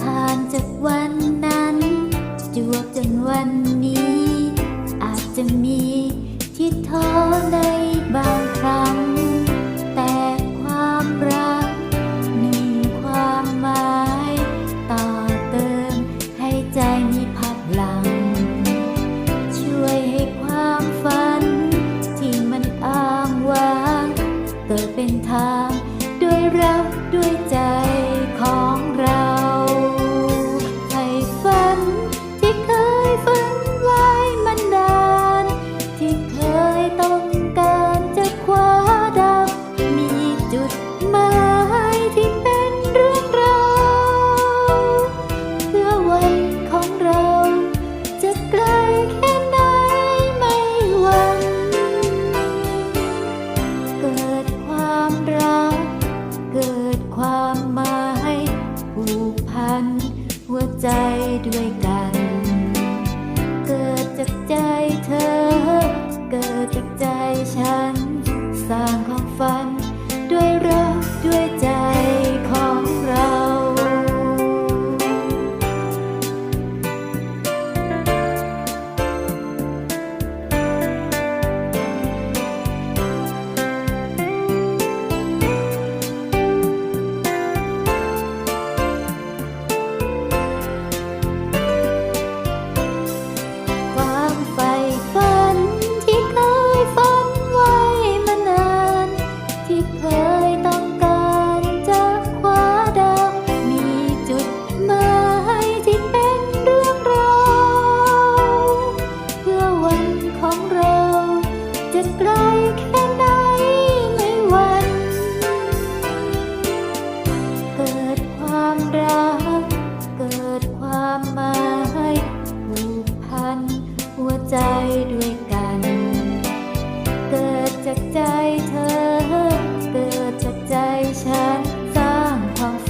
ผ่านจากวันนั้น จวบจนวันนี้ ไกลแค่ไหนไม่หวั่นเกิดความรัก เกิดความหมายผูกพัน หัวใจด้วยกัน เกิดจากใจเธอ เกิดจากใจฉัน สร้างของ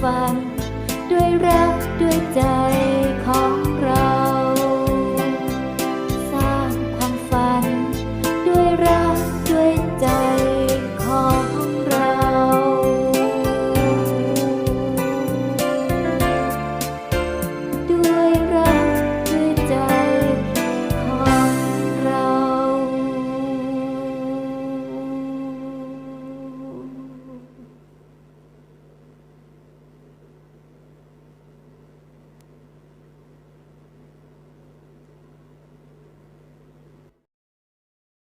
ฝัน ด้วยรักด้วยใจ